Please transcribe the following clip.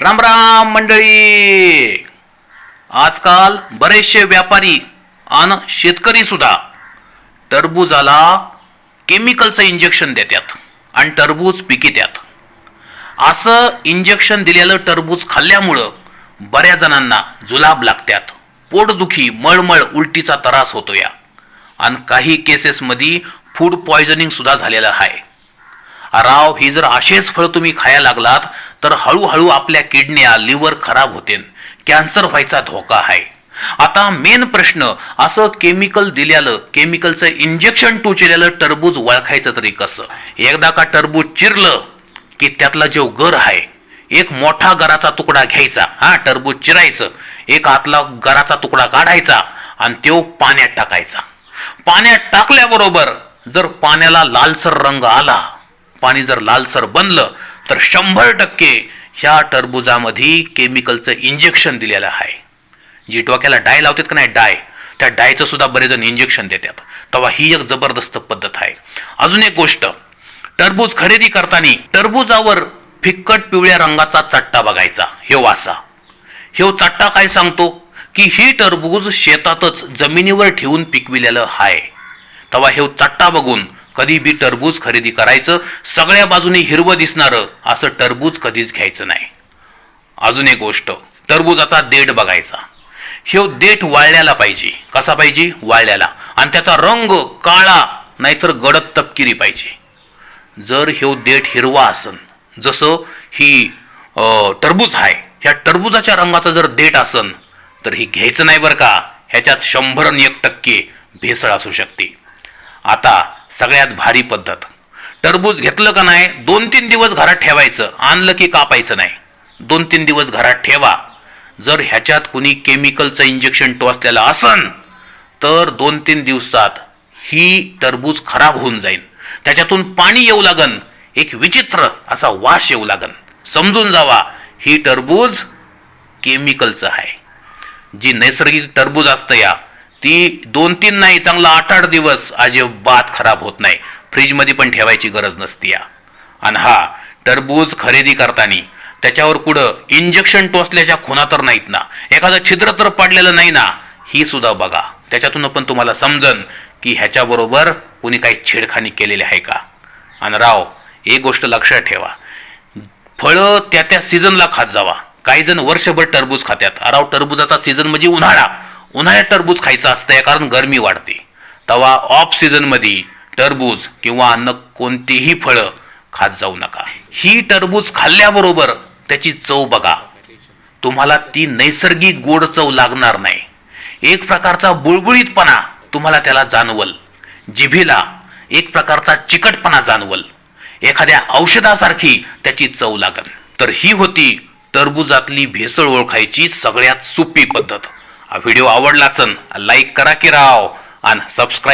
राम राम मंडळी. आजकाल बरेचसे व्यापारी आणि शेतकरी सुद्धा टरबूजाला केमिकलचं इंजेक्शन देतात आणि टरबूज पिकित्यात. असं इंजेक्शन दिलेलं टरबूज खाल्ल्यामुळं बऱ्याच जणांना जुलाब लागतात पोटदुखी मळमळ उलटीचा त्रास होतो या आणि काही केसेसमध्ये फूड पॉयझनिंग सुद्धा झालेलं आहे. राव ही जर असेच फळ तुम्ही खायला लागलात तर हळूहळू आपल्या किडन्या लिव्हर खराब होते कॅन्सर व्हायचा धोका आहे. आता मेन प्रश्न असं केमिकल दिल्यालं केमिकलचं इंजेक्शन टोचलेलं टरबूज वळखायचं तरी कसं? एकदा का टरबूज चिरलं की त्यातला जो गर आहे? एक मोठा गराचा तुकडा घ्यायचा हा टरबूज चिरायचं. एक आतला गराचा तुकडा काढायचा आणि तो पाण्यात टाकायचा. पाण्यात टाकल्याबरोबर जर पाण्याला लालसर रंग आला पाणी जर लालसर बनलं तर शंभर टक्के ह्या टरबुजामध्ये केमिकलचं इंजेक्शन दिलेलं आहे. जी डोक्याला डाय लावतात का नाही? डाय. त्या डायचं सुद्धा बरेच जण इंजेक्शन देतात. तेव्हा ही एक जबरदस्त पद्धत आहे. अजून एक गोष्ट. टरबूज खरेदी करताना टरबुजावर फिक्कट पिवळ्या रंगाचा चट्टा बघायचा. हे असा हे चट्टा काय सांगतो? की ही टरबूज शेतातच जमिनीवर ठेवून पिकविलेलं आहे. तेव्हा हे चट्टा बघून कधी बी टरबूज खरेदी करायचं सगळ्या बाजूने हिरवं दिसणारं असं टरबूज कधीच घ्यायचं नाही. अजून एक गोष्ट टरबूजाचा देठ बघायचा. ह्यो देठ वाळल्याला पाहिजे. कसा पाहिजे? वाळल्याला. आणि त्याचा रंग काळा नाहीतर गडद तपकिरी पाहिजे. जर ह्यो देठ हिरवा असन जसं ही टरबूज आहे ह्या टरबूजाच्या रंगाचा जर देठ असन तर ही घ्यायचं नाही बरं का? ह्याच्यात शंभर एक टक्के भेसळ असू शकते. आता सगळ्यात भारी पद्धत. टरबूज घेतलं का नाही दोन तीन दिवस घरात ठेवायचं. आणलं की कापायचं नाही. दोन तीन दिवस घरात ठेवा. जर ह्याच्यात कुणी केमिकलचं इंजेक्शन टोचलेलं असन तर दोन तीन दिवसात ही टरबूज खराब होऊन जाईल. त्याच्यातून पाणी येऊ लागन. एक विचित्र असा वास येऊ लागन. समजून जावा ही टरबूज केमिकलचं आहे. जी नैसर्गिक टरबूज असतं या ती दोन तीन नाही चांगला आठ आठ दिवस अजिबात खराब होत नाही. फ्रीजमध्ये पण ठेवायची गरज नसती या. आणि हा टरबूज खरेदी करताना त्याच्यावर कुठं इंजेक्शन टोचल्याच्या खुना तर नाहीत ना. एखादं छिद्र तर पडलेलं नाही ना ही सुद्धा बघा. त्याच्यातून पण तुम्हाला समजन की ह्याच्याबरोबर कुणी काही छेडखानी केलेली आहे का? आणि राव एक गोष्ट लक्षात ठेवा. फळं त्या त्या सीझनला खात जावा. काही जण वर्षभर टरबूज खात्यात. अराव टरबुजाचा सीझन म्हणजे उन्हाळा. उन्हाळ्यात टरबूज खायचं असतंय कारण गरमी वाढते. तवा ऑफ सीझनमध्ये टरबूज किंवा अन्न कोणतीही फळं खात जाऊ नका. ही टरबूज खाल्ल्याबरोबर त्याची चव बघा. तुम्हाला ती नैसर्गिक गोड चव लागणार नाही. एक प्रकारचा बुळबुळीतपणा तुम्हाला त्याला जाणवल. जिभेला एक प्रकारचा चिकटपणा जाणवल. एखाद्या औषधासारखी त्याची चव लागल तर ही होती टरबुजातली भेसळ ओळखायची सगळ्यात सोपी पद्धत. व्हिडिओ आवडला असन लाईक करा की राव आणि सबस्क्राईब